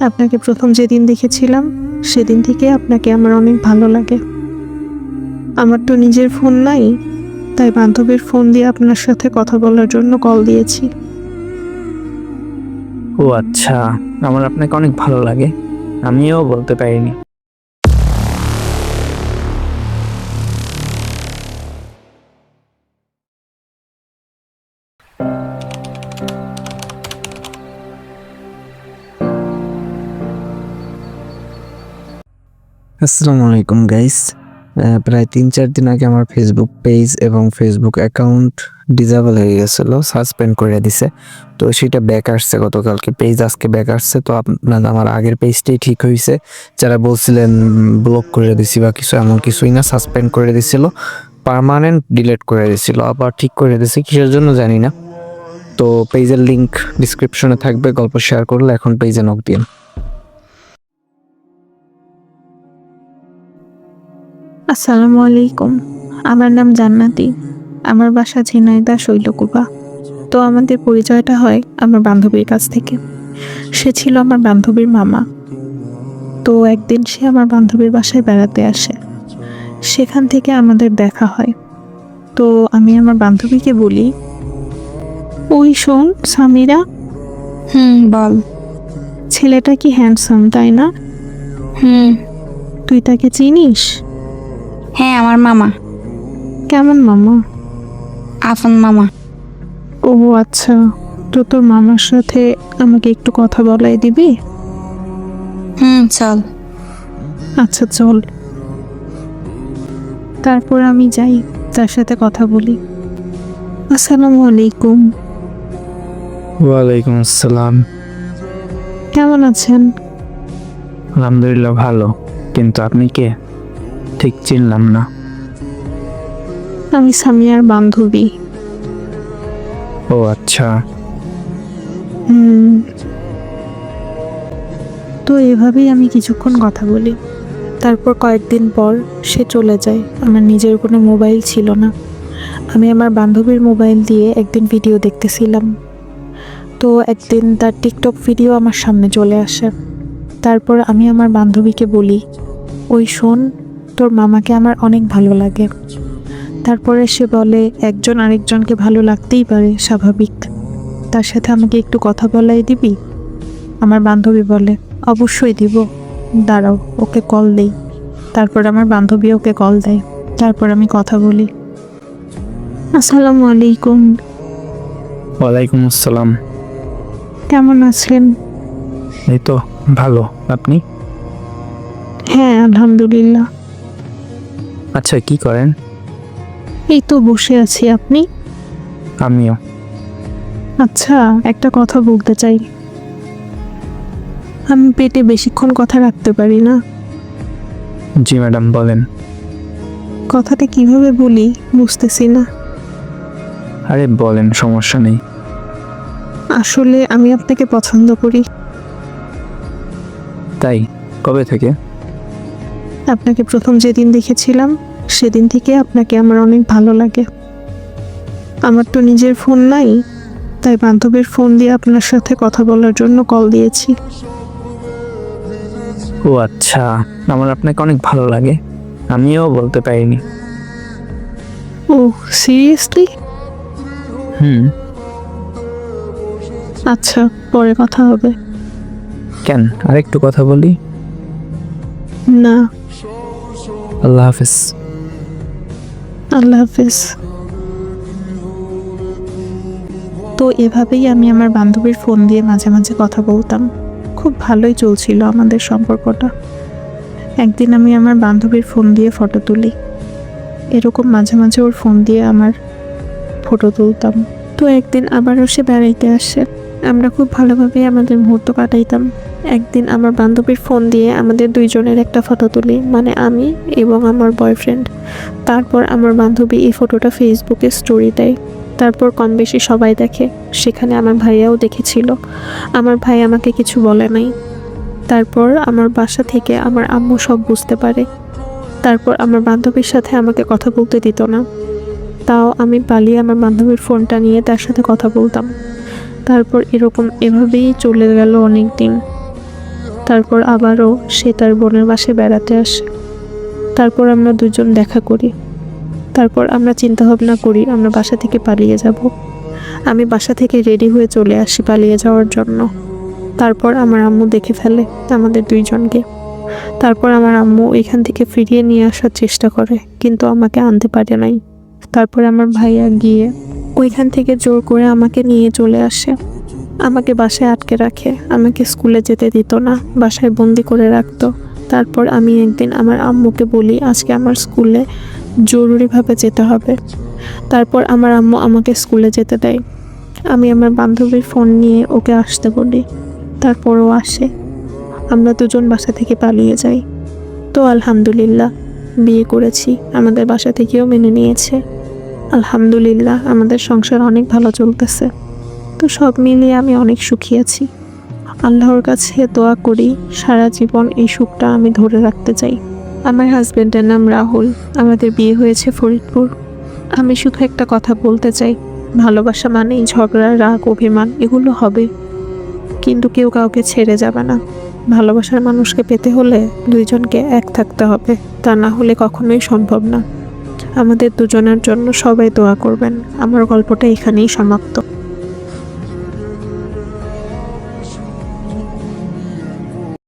আপনাকে প্রথম যেদিন দেখেছিলাম, সেদিন থেকে আপনাকে আমার অনেক ভালো লাগে। আমার তো নিজের ফোন নাই, তাই বান্ধবীর ফোন দিয়ে আপনার সাথে কথা বলার জন্য কল দিয়েছি। ও আচ্ছা আমার আপনাকে অনেক ভালো লাগে। আমিও বলতে পারিনি। আসসালামু আলাইকুম গাইস প্রায় তিন চার দিন আগে আমার ফেসবুক পেজ এবং ফেসবুক অ্যাকাউন্ট ডিজেবল হয়ে গেছিল সাসপেন্ড করে দিছে। তো সেটা ব্যাক আসছে, গতকালকে পেজ আজকে ব্যাক আসছে। তো আপনার আমার আগের পেজটাই ঠিক হয়েছে যারা বলছিলেন ব্লক করে দিছি বা কিছু, এমন কিছুই না সাসপেন্ড করে দিছিল পার্মানেন্ট ডিলিট করে দিছিল, আবার ঠিক করে দিছে, কিসের জন্য জানি না। তো পেজের লিংক ডিসক্রিপশনে থাকবে, গল্প শেয়ার করলে এখন পেজে নক দিন। আসসালামু আলাইকুম। আমার নাম জান্নাতি। আমার বাসা ঝিনাইদা শৈলকুপা। তো আমাদের পরিচয়টা হয় আমার বান্ধবীর কাছ থেকে। সে ছিল আমার বান্ধবীর মামা। তো একদিন সে আমার বান্ধবীর বাসায় বেড়াতে আসে। সেখান থেকে আমাদের দেখা হয়। তো আমি আমার বান্ধবীকে বলি ওই শোন সামিরা। হুম বল। ছেলেটা কি হ্যান্ডসাম তাই না? হুম। তুই তাকে চিনিস? হ্যাঁ আমার মামা। কেমন মামা? আফন মামা। ও আচ্ছা তো তোর মামার সাথে আমাকে একটু কথা বলাই দিবি? হুম চল। আচ্ছা চল। তারপর আমি যাই তার সাথে কথা বলি। আসসালামু আলাইকুম। ওয়ালাইকুম আসসালাম। কেমন আছেন? আলহামদুলিল্লাহ ভালো। কিন্তু আপনি কে? ঠিক চিনলাম না। আমি সামিয়ার বান্ধবী। ও আচ্ছা। হুম। তো এভাবেই আমি কিছুক্ষণ কথা বলি। তারপর কয়েকদিন পর সে চলে যায়। আমার নিজের কোনো মোবাইল ছিল না। আমি আমার বান্ধবীর মোবাইল দিয়ে একদিন ভিডিও দেখতেছিলাম। তো একদিন তার টিকটক ভিডিও আমার সামনে চলে আসে। তারপর আমি আমার বান্ধবীকে বলি ওই শোন তোর মামাকে আমার অনেক ভালো লাগে। তারপরে সে বলে একজন আরেকজনকে ভালো লাগতেই পারে স্বাভাবিক। তার সাথে আমাকে একটু কথা বলাই দিবি? আমার বান্ধবী বলে অবশ্যই দিব। দাঁড়াও ওকে কল দেই। তারপর আমার বান্ধবী ওকে কল দেয়। তারপর আমি কথা বলি। আসসালামু আলাইকুম ওয়ালাইকুম আসসালাম। কেমন আছেন? এই তো ভালো। আপনি? হ্যাঁ আলহামদুলিল্লাহ। আচ্ছা কি করেন? এই তো বসে আছি আপনি? আমিও। আচ্ছা একটা কথা বলতে চাই। আমি পেটে বেশিক্ষণ কথা রাখতে পারি না। জি ম্যাডাম বলেন। কথাটা কীভাবে বলি বুঝতেছি না। আরে বলেন সমস্যা নেই। আসলে আমি আপনাকে পছন্দ করি। তাই কবে থেকে? আপনাকে প্রথম যেদিন দেখেছিলাম সেদিন থেকে আপনাকে আমার অনেক ভালো লাগে। আমার তো নিজের ফোন নাই তাই বান্ধবীর ফোন দিয়ে আপনার সাথে কথা বলার জন্য কল দিয়েছি। ও আচ্ছা আমার আপনাকে অনেক ভালো লাগে। আমিও বলতে পারিনি। ও সিরিয়াসলি? হুম। আচ্ছা পরে কথা হবে। কেন আরেকটু কথা বলি? না। আল্লাহ হাফেজ। আল্লাহ হাফিজ তো এভাবেই আমি আমার বান্ধবীর ফোন দিয়ে মাঝে মাঝে কথা বলতাম। খুব ভালোই চলছিল আমাদের সম্পর্কটা। একদিন আমি আমার বান্ধবীর ফোন দিয়ে ফটো তুলি। এরকম মাঝে মাঝে ওর ফোন দিয়ে আমার ফটো তুলতাম। তো একদিন আবারও সে বেড়াইতে আসে। আমরা খুব ভালোভাবে আমাদের মুহূর্ত কাটাইতাম। একদিন আমার বান্ধবীর ফোন দিয়ে আমাদের দুইজনের একটা ফটো তুলি মানে আমি এবং আমার বয়ফ্রেন্ড তারপর আমার বান্ধবী এই ফটোটা ফেসবুকে স্টোরি দেয়। তারপর কম বেশি সবাই দেখে, সেখানে আমার ভাইয়াও দেখেছিল। আমার ভাই আমাকে কিছু বলে নাই। তারপর আমার বাসা থেকে আমার আম্মু সব বুঝতে পারে। তারপর আমার বান্ধবীর সাথে আমাকে কথা বলতে দিত না। তাও আমি পালিয়ে আমার বান্ধবীর ফোনটা নিয়ে তার সাথে কথা বলতাম। তারপর এরকম এভাবেই চলে গেল অনেক দিন তারপর আবারও সে তার বোনের বাসে বেড়াতে আসে। তারপর আমরা দুজন দেখা করি। তারপর আমরা চিন্তা ভাবনা করি, আমরা বাসা থেকে পালিয়ে যাব। আমি বাসা থেকে রেডি হয়ে চলে আসি পালিয়ে যাওয়ার জন্য। তারপর আমার আম্মু দেখে ফেলে আমাদের দুইজনকে। তারপর আমার আম্মু এখান থেকে ফিরিয়ে নিয়ে আসার চেষ্টা করে, কিন্তু আমাকে আনতে পারে নাই। তারপর আমার ভাইয়া গিয়ে ওইখান থেকে জোর করে আমাকে নিয়ে চলে আসে। আমাকে বাসায় আটকে রাখে। আমাকে স্কুলে যেতে দিত না, বাসায় বন্দি করে রাখতো। তারপর আমি একদিন আমার আম্মুকে বলি, আজকে আমার স্কুলে জরুরিভাবে যেতে হবে। তারপর আমার আম্মু আমাকে স্কুলে যেতে দেয়। আমি আমার বান্ধবীর ফোন নিয়ে ওকে আসতে বলি। তারপর ও আসে। আমরা দুজন বাসা থেকে পালিয়ে যাই। তো আলহামদুলিল্লাহ, বিয়ে করেছি। আমাদের বাসা থেকেও মেনে নিয়েছে। আলহামদুলিল্লাহ, আমাদের সংসার অনেক ভালো চলতেছে। তো সব মিলিয়ে আমি অনেক সুখী আছি। আল্লাহর কাছে দোয়া করি, সারা জীবন এই সুখটা আমি ধরে রাখতে চাই। আমার হাজব্যান্ডের নাম রাহুল, আমাদের বিয়ে হয়েছে ফরিদপুর। আমি শুধু একটা কথা বলতে চাই, ভালোবাসা মানেই ঝগড়া, রাগ, অভিমান, এগুলো হবে। কিন্তু কেউ কাউকে ছেড়ে যাবে না। ভালোবাসার মানুষকে পেতে হলে দুইজনকে এক থাকতে হবে, তা না হলে কখনোই সম্ভব না। আমাদের দুজনের জন্য সবাই দোয়া করবেন। আমার গল্পটা এখানেই সমাপ্ত।